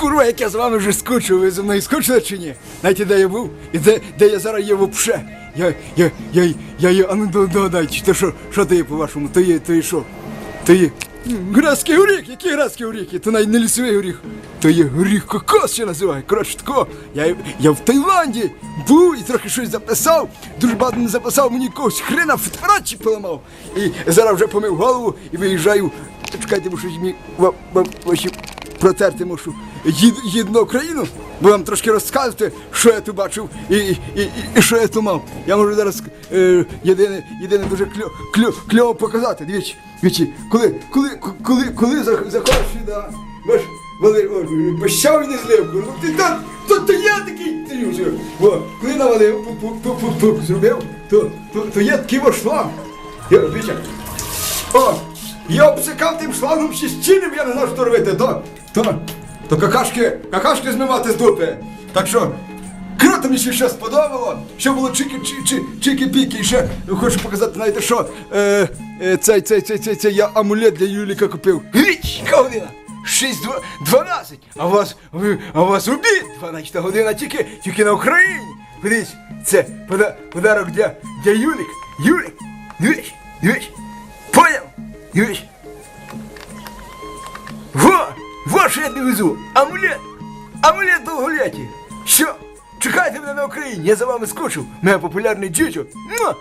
Курва, як я з вами вже скучив, ви зі мною скучили чи ні? Знаєте, де я був? І де, де я зараз є вообще? Я, я, я, я, я, а ну до- догадай, то що, що то є по-вашому? То є, то є що? То є грецький горіх, який грецький горіх? То навіть не лісовий горіх. То є горіх кокос ще називає. Коротше тако, я, я в Таїланді був і трохи щось записав, дуже багато не записав, мені якогось хрена фотоапаратчик поламав. І зараз вже помив голову і виїжджаю. Чекайте, бо щось мені ва- ва- ваші протерти мушу. На Україну, бо вам трошки розказувати, що я тут бачив і, і, і, і що я тут мав. Я можу зараз е, єдине, єдине дуже кльо, кльо, кльово показати. Дивіться, дивіться, коли, коли, коли, коли зах- заходиш сюди, бач, о, пощав і не злив, ну ти там, то, то я такий, ти вже, о, коли навалив, пу, пу, пу, пу, пу, зробив, то, то, то є такий ваш шланг. Я, дивіться, о, я обсикав тим шлангом ще стінем, я не знав, що робити. То, то, то какашки, какашки змивати з дупи. Так що, круто мені ще сподобало. Що було чики, чики, чики піки. І ще хочу показати, знаєте що, е, е, цей, цей, цей, цей, цей, я амулет для Юліка купив. Річ, година. 6-12, а у вас, а у вас обід, 12 година тільки, тільки на Україні. Подивіться, це пода, подарок для, для Юлік. Юлік, дивись, дивись. Понял? Дивись. Во я довезу! Амулет! Амулет довголетті! Що? Чекайте мене на Україні, я за вами скучив. Моя популярний дідьо. Муа.